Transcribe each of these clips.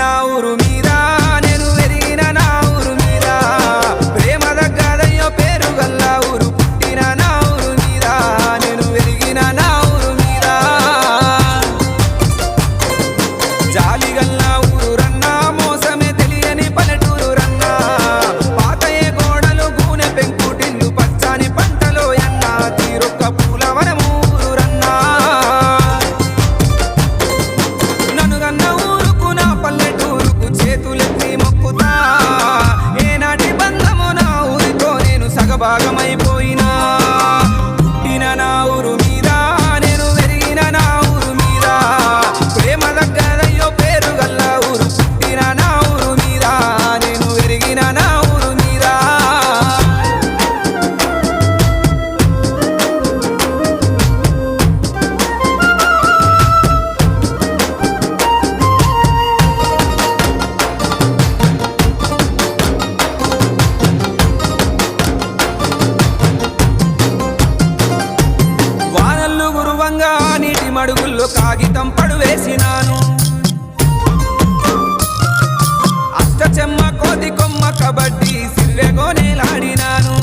నా ఊరు భాగమైపోయినా. మడుగుల్లో కాగితం పడువేసినాను అష్టచెమ్మ కోతి కొమ్మ కబడ్డీ సిర్రెగోనేలాడినాను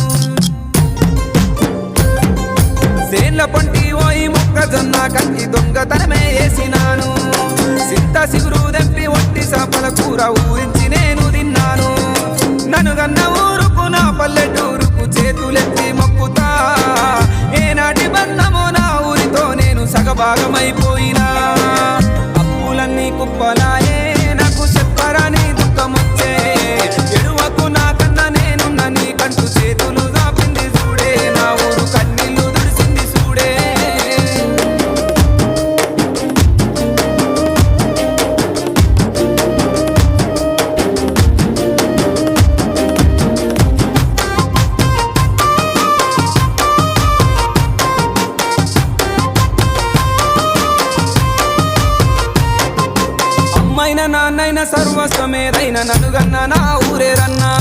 సేన్ల పొంటి ఓయి మొక్కజొన్న కట్టి దొంగతనమే వేసినాను. సిత్త సిగురు దెంపి ఒట్టి సపల కూర భాగమైపోయినా. అప్పులన్నీ కుప్పలాయే అమ్మైన నాన్నైన సర్వస్వమేదైన ననుగన్న నా ఊరేరన్నా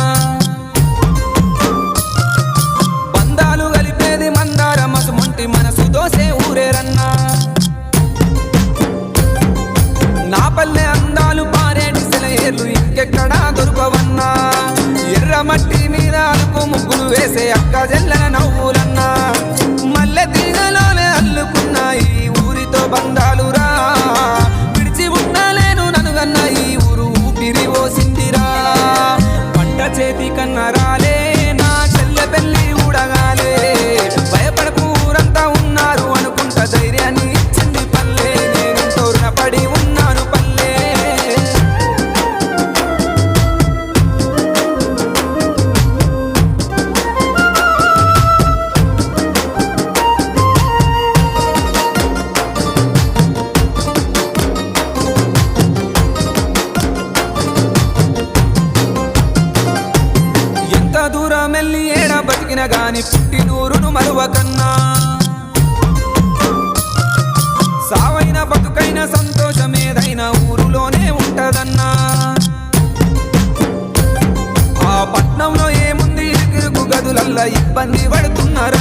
బంధాలు కలిపేది మందార మసుమంటి మనసు దోసే ఊరేరన్నా నా పల్లె అందాలు పారేటి సెలయేర్లు ఇంకెక్కడా దొరకవన్నా. ఎర్ర మట్టి మీద అలుపు ముగ్గులు వేసే అక్క జల్లన నవ్వులన్నా. మల్లె తీగలోనే అల్లుకున్నాయి ఊరితో బంధాలురా చేతి రాలే నా చెల్లె పెళ్ళి ఊడగాలే. భయపడకు ఊరంతా ఉన్నారు అనుకుంట ధైర్యాన్ని ఇచ్చింది పల్లె. నేను తోరున పడి ఏడా గాని పుట్టినూరును మరువకన్నా. సావైన బతుకైన సంతోషమేదైనా ఊరులోనే ఉంటదన్నా. ఆ పట్నంలో ఏముంది? గదులల్లా ఇబ్బంది పడుతున్నారు